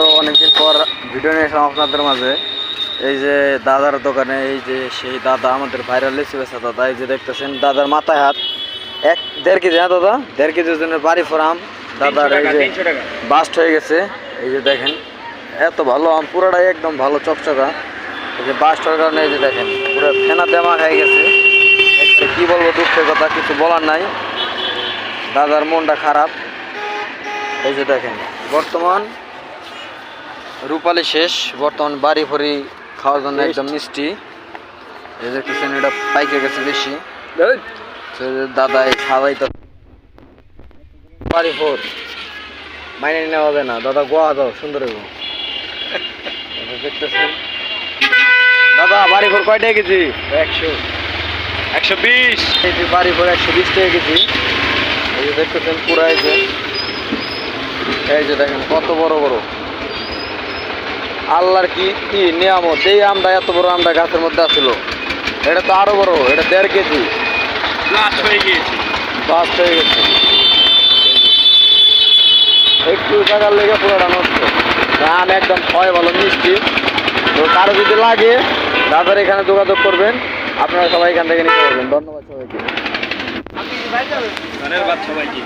আবারও অনেকদিন পর ভিডিও নিয়ে এসলাম আপনাদের মাঝে। এই যে দাদার দোকানে এই যে সেই দাদা আমাদের ভাইরাল লিচু বেচা দাদা এই যে দেখতেছেন দাদার মাথায় হাত। এক দেড় কেজি হ্যাঁ দাদা? দেড় কেজির জন্য বাড়ি ফোরাম। দাদার এই যে বাস্ট হয়ে গেছে। এই যে দেখেন এত ভালো আম পুরোটাই একদম ভালো চকচকা। এই যে বাস্ট হওয়ার কারণে এই যে দেখেন পুরো ফেনা দেমা হয়ে গেছে। কি বলব দুঃখের কথা কিছু বলার নাই। দাদার মনটা খারাপ। এই যে দেখেন বর্তমান রূপালি শেষ বর্তমান বাড়ি ভরি খাওয়ার জন্য একদম মিষ্টি। এই যে দেখতেছেন এটা পাইকে গেছে বেশি। তো এই যে দাদা এই খাওয়াই তো বাড়ি ফোর মাইনে নেওয়া হবে না। দাদা গোয়া দাও সুন্দর দেখতেছেন দাদা বাড়ি ফোর কয়টা কেজি? একশো। একশো বিশ। এই বাড়ি ফোর একশো বিশ টাকা কেজি। এই যে দেখতেছেন পুরা এই যে। এই যে দেখেন কত বড় বড়। আল্লাহর কি কি নিয়ামত? এই আমটা এত বড় আমটা গাছের মধ্যে আছিল। এটা তো আরও বড় এটা দেড় কেজি। হয়ে গিয়েছে। হয়ে গেছে। একটু জায়গার লেগে পুরোটা নষ্ট। আম একদম হয় ভালো মিষ্টি। তো কারও যদি লাগে দাদার এখানে যোগাযোগ করবেন। আপনারা সবাই এখান থেকে নিতে পারবেন। ধন্যবাদ সবাইকে। ধানের বাদ সবাইকে।